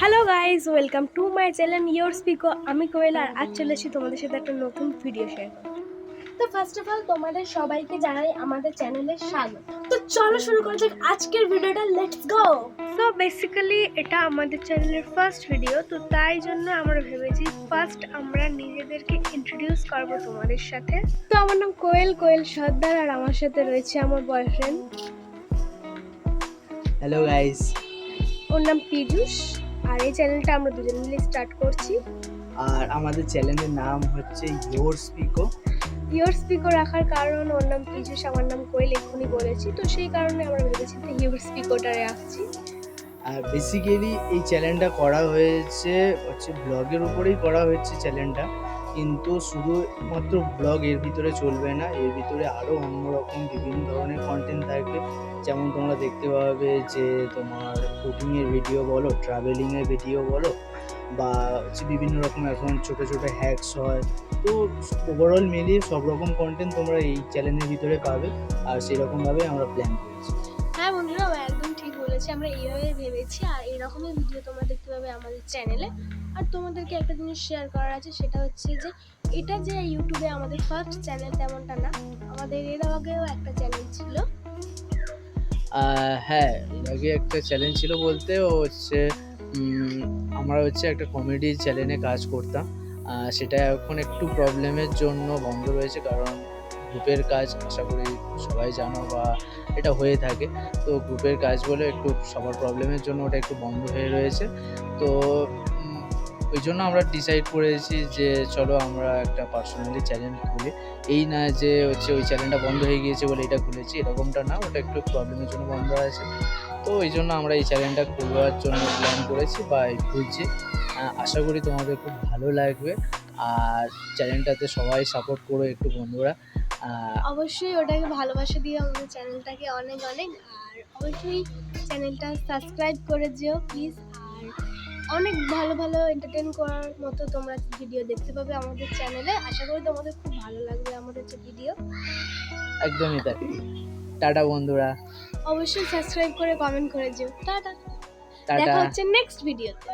Hello guys welcome to my channel your স্পিকো আমি কোয়েল আর আজ চলে এসেছি তোমাদের সাথে একটা নতুন ভিডিও শেয়ার তো ফার্স্ট অফ অল তোমাদের সবাইকে জানাই আমাদের চ্যানেলে স্বাগত। তো চলো শুরু করা যাক আজকের ভিডিওটা লেটস গো তো বেসিক্যালি এটা আমাদের চ্যানেলের ফার্স্ট ভিডিও তো তাই জন্য আমরা ভেবেছি ফার্স্ট আমরা নিজেদেরকে ইন্ট্রোডিউস করব তোমাদের সাথে। তো আমার নাম কোয়েল কোয়েল সর্দার আর আমার সাথে রয়েছে আমার বয়ফ্রেন্ড হ্যালো গাইস ওর নাম পীযুষ। আর এই চ্যানেলটা আমরা দুজন মিলে স্টার্ট করছি। আর আমাদের চ্যানেলের নাম হচ্ছে ইয়োর স্পিকো ইয়োর স্পিকো রাখার কারণ ওর নাম পীযুষ আমার নাম কোয়েল এক্ষুনি বলেছি। তো সেই কারণে আমরা ভেবেছি যে ইয়োর স্পিকোটা রাখছি আর বেসিক্যালি এই চ্যানেলটা করা হয়েছে হচ্ছে ব্লগের উপরেই করা হয়েছে চ্যানেলটা কিন্তু শুধুমাত্র ব্লগ এর ভিতরে চলবে না, এর ভিতরে আরও অন্যরকম বিভিন্ন ধরনের কন্টেন্ট থাকবে। যেমন তোমরা দেখতে পাবে যে তোমার কুকিংয়ের ভিডিও বলো ট্রাভেলিংয়ের ভিডিও বলো, বা হচ্ছে বিভিন্ন রকম এখন ছোটো ছোটো হ্যাকস হয়। তো ওভারঅল মিলিয়ে সব রকম কন্টেন্ট তোমরা এই চ্যানেলের ভিতরে পাবে, আর সেরকমভাবে আমরা প্ল্যান করেছি। হ্যাঁ বন্ধুরা একদম ঠিক বলেছি, আমরা এইভাবে ভেবেছি, আর এরকমই ভিডিও তোমরা দেখতে পাবে আমাদের চ্যানেলে আর তোমাদেরকে একটা জিনিস শেয়ার করার আছে, সেটা হচ্ছে যে এটা যে ইউটিউবে আমাদের ফার্স্ট চ্যানেল তেমনটা না, আমাদের এর আগেও একটা চ্যানেল ছিল। হ্যাঁ আগে একটা চ্যালেঞ্জ ছিল বলতে ও হচ্ছে আমরা হচ্ছে একটা কমেডি চ্যানেলে কাজ করতাম। সেটা এখন একটু প্রবলেমের জন্য বন্ধ রয়েছে কারণ গ্রুপের কাজ আশা করি সবাই জানো বা এটা হয়ে থাকে। তো গ্রুপের কাজ বলে একটু সবার প্রবলেমের জন্য ওটা একটু বন্ধ হয়ে রয়েছে। তো ওই জন্য আমরা ডিসাইড করেছি যে চলো আমরা একটা পার্সোনালি চ্যানেল খুলি। এই না যে হচ্ছে ওই চ্যানেলটা বন্ধ হয়ে গিয়েছে বলে এটা খুলেছি, এরকমটা না, ওটা একটু প্রবলেমের জন্য বন্ধ আছে। তো এই জন্য আমরা এই চ্যানেলটা খোলার জন্য প্ল্যান করেছি বা খুলছি। আশা করি তোমাদের খুব ভালো লাগবে। আর চ্যানেলটাতে সবাই সাপোর্ট করো একটু বন্ধুরা। অবশ্যই ওটাকে ভালোবাসা দিয়ে আমাদের চ্যানেলটাকে অনেক অনেক, আর অবশ্যই চ্যানেলটা সাবস্ক্রাইব করে যেও প্লিজ আর অনেক ভালো ভালো এন্টারটেন করার মতো তোমরা ভিডিও দেখতে পাবে আমাদের চ্যানেলে আশা করি তোমাদের খুব ভালো লাগবে আমাদের যে ভিডিও একদমই তাই। টাটা বন্ধুরা। অবশ্যই সাবস্ক্রাইব করে কমেন্ট করে যেও টাটা। দেখা হচ্ছে নেক্সট ভিডিওতে